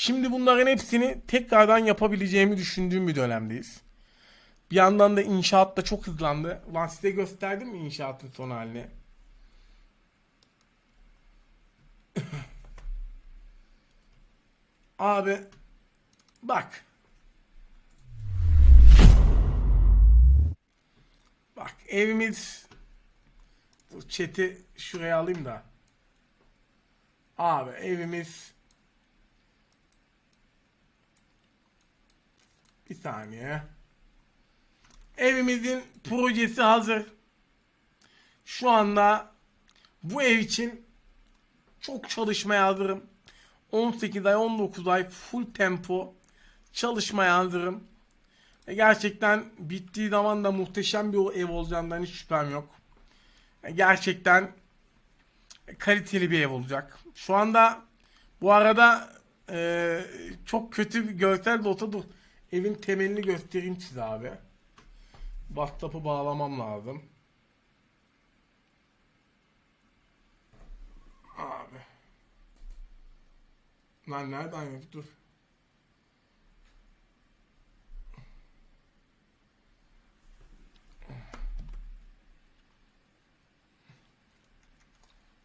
Şimdi bunların hepsini tekrardan yapabileceğimi düşündüğüm bir dönemdeyiz. Bir yandan da inşaat da çok hızlandı. Ulan size gösterdim mi inşaatın son halini? Abi bak. Bak evimiz Dur chat'i şuraya alayım da. Abi evimiz Bir saniye. Evimizin projesi hazır. Şu anda bu ev için çok çalışmaya hazırım. 18 ay 19 ay full tempo çalışmaya hazırım. Ve gerçekten bittiği zaman da muhteşem bir ev olacağından hiç şüphem yok. E, Gerçekten kaliteli bir ev olacak. Şu anda bu arada e, çok kötü bir görsel de olsa. Evin temelini göstereyim size abi. Bathtub'ı bağlamam lazım. Abi. Lan nereden yok dur.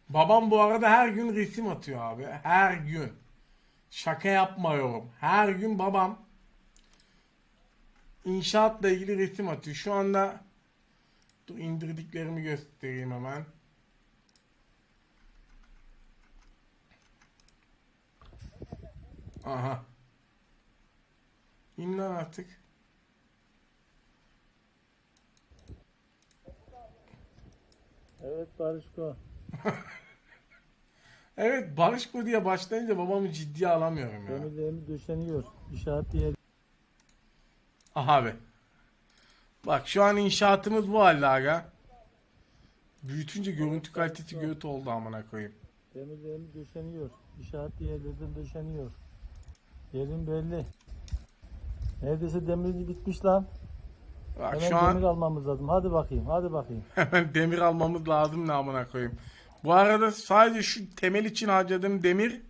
Babam bu arada her gün resim atıyor abi. Her gün. Şaka yapmıyorum. Her gün babam inşaatla ilgili resim atıyor. Şu anda dur indirdiklerimi göstereyim hemen. Aha. İn lan artık. Evet Barışko. Evet Barışko diye başlayınca babamı ciddiye alamıyorum ya. Demirlerimiz döşeniyor. İnşaat yer. Abi. Bak şu an inşaatımız bu halde aga. Büyütünce görüntü kalitesi göt oldu amına koyayım. Demirlerimiz döşeniyor. İnşaat yerlerden döşeniyor. Yerin belli. Neredeyse demirimiz bitmiş lan. Bak Hemen şu an demir almamız lazım. Hadi bakayım. Hadi bakayım. Hemen demir almamız lazım ne amına koyayım. Bu arada sadece şu temel için harcadığım demir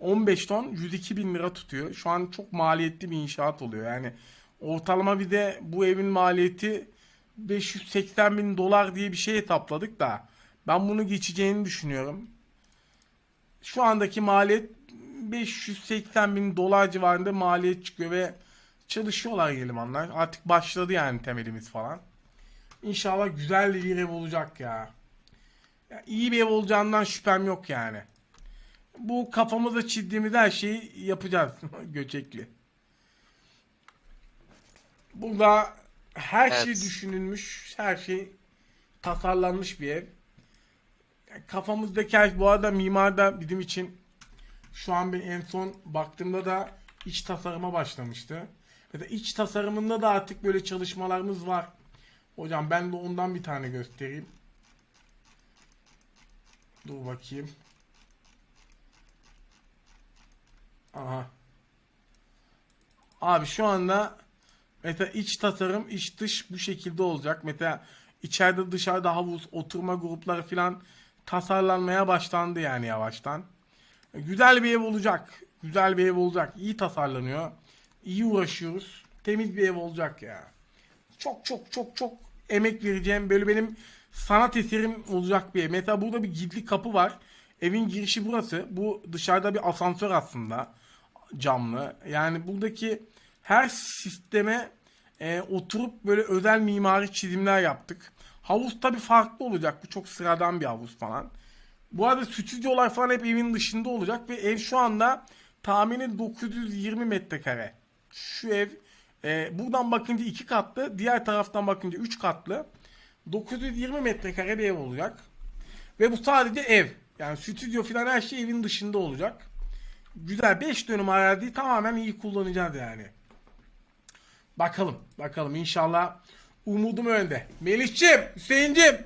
15 ton 102 bin lira tutuyor. Şu an çok maliyetli bir inşaat oluyor. Yani ortalama bir de bu evin maliyeti 580 bin dolar diye bir şey hesapladık da ben bunu geçeceğini düşünüyorum. Şu andaki maliyet 580 bin dolar civarında maliyet çıkıyor ve çalışıyorlar Yelimanlar. Artık başladı yani temelimiz falan. İnşallah güzel bir ev olacak ya. ya. İyi bir ev olacağından şüphem yok yani. Bu kafamıza çizdiğimiz her şeyi yapacağız. Göçekli. Burada her şey Evet. düşünülmüş, her şey tasarlanmış bir ev. Kafamızdaki her bu arada mimar da bizim için şu an ben en son baktığımda da iç tasarıma başlamıştı. Mesela iç tasarımında da artık böyle çalışmalarımız var. Hocam ben de ondan bir tane göstereyim. Dur bakayım. Aha. Abi şu anda mesela iç tasarım, iç dış bu şekilde olacak. Mesela içeride dışarıda havuz, oturma grupları falan tasarlanmaya başlandı yani yavaştan. Güzel bir ev olacak. Güzel bir ev olacak. İyi tasarlanıyor. İyi uğraşıyoruz. Temiz bir ev olacak ya. Çok çok çok çok emek vereceğim. Böyle benim sanat eserim olacak bir ev. Mesela burada bir gizli kapı var. Evin girişi burası. Bu dışarıda bir asansör aslında. Camlı. Yani buradaki her sisteme e, oturup böyle özel mimari çizimler yaptık. Havuz tabii farklı olacak. Bu çok sıradan bir havuz falan. Bu arada stüdyolar falan hep evin dışında olacak ve ev şu anda tahmini 920 metrekare. Şu ev e, buradan bakınca iki katlı, diğer taraftan bakınca üç katlı. 920 metrekare bir ev olacak. Ve bu sadece ev. Yani stüdyo falan her şey evin dışında olacak. Güzel 5 dönüm araziyi tamamen iyi kullanacağız yani. Bakalım, bakalım inşallah umudum önde. Melih'cim, Hüseyin'cim.